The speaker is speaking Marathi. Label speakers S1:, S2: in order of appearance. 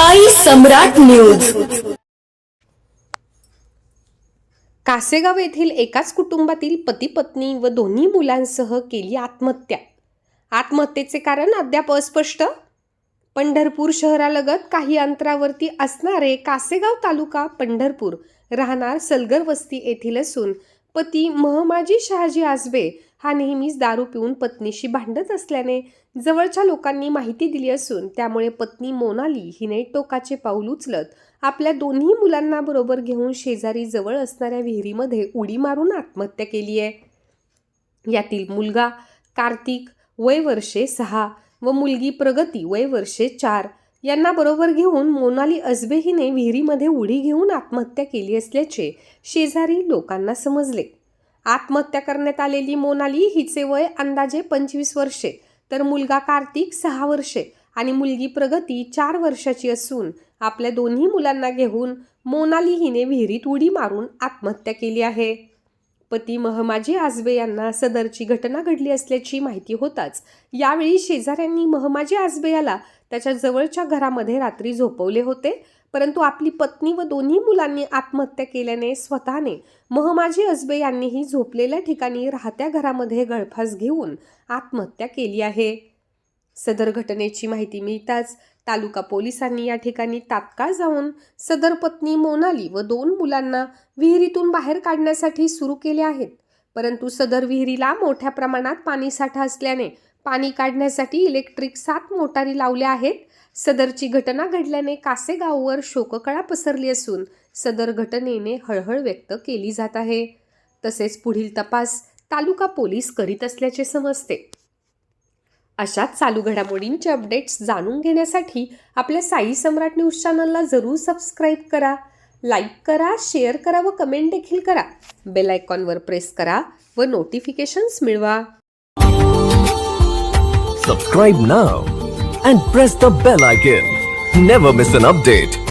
S1: साई सम्राट न्यूज.
S2: कासेगाव येथील एकाच कुटुंबातील पती पत्नी व दोन्ही मुलांसह केली आत्महत्या. आत्महत्येचे कारण अद्याप अस्पष्ट. पंढरपूर शहरालगत काही अंतरावरती असणारे कासेगाव तालुका पंढरपूर राहणार सलगर वस्ती येथील असून पती महमाजी शहाजी आजबे हा नेहमीच दारू पिऊन पत्नीशी भांडत असल्याने जवळच्या लोकांनी माहिती दिली असून त्यामुळे पत्नी मोनाली हिने टोकाचे पाऊल उचलत आपल्या दोन्ही मुलांना बरोबर घेऊन शेजारी जवळ असणाऱ्या विहिरीमध्ये उडी मारून आत्महत्या केली आहे. यातील मुलगा कार्तिक वय वर्षे सहा व मुलगी प्रगती वय वर्षे चार यांना बरोबर घेऊन मोनाली अजबे हिने विहिरीमध्ये उडी घेऊन आत्महत्या केली असल्याचे शेजारी लोकांना समजले. आत्महत्या करण्यात आलेली मोनाली हिचे वय अंदाजे पंचवीस वर्षे तर मुलगा कार्तिक सहा वर्षे आणि मुलगी प्रगती चार वर्षाची असून आपल्या दोन्ही मुलांना घेऊन मोनाली हिने विहिरीत उडी मारून आत्महत्या केली आहे. पती महमाजी आजबे यांना सदरची घटना घडली असल्याची माहिती होताच. यावेळी शेजाऱ्यांनी महमाजी आजबे याला त्याच्या जवळच्या घरामध्ये रात्री झोपवले होते. परंतु आपली पत्नी व दोन्ही मुलांनी आत्महत्या केल्याने स्वतःने महमाजी अजबे यांनीही झोपलेल्या ठिकाणी राहत्या घरामध्ये गळफास घेऊन आत्महत्या केली आहे. सदर घटनेची माहिती मिळताच तालुका पोलिसांनी या ठिकाणी तात्काळ जाऊन सदर पत्नी मोनाली व दोन मुलांना विहिरीतून बाहेर काढण्यासाठी सुरू केले आहेत. परंतु सदर विहिरीला मोठ्या प्रमाणात पाणीसाठा असल्याने पाणी काढण्यासाठी इलेक्ट्रिक सात मोटारी लावल्या आहेत. सदरची घटना घडल्याने कासेगाववर शोककळा पसरली असून सदर घटनेने हळहळ व्यक्त केली जात आहे. तसेच पुढील तपास तालुका पोलीस करीत असल्याचे समजते. अशाच चालू घडामोडींचे अपडेट्स जाणून घेण्यासाठी आपल्या साई सम्राट न्यूज चॅनलला जरूर सबस्क्राईब करा. लाईक करा शेअर करा व कमेंट देखील करा. बेल आयकॉनवर प्रेस करा व नोटिफिकेशन्स मिळवा.
S3: Subscribe now and press the bell icon never miss an update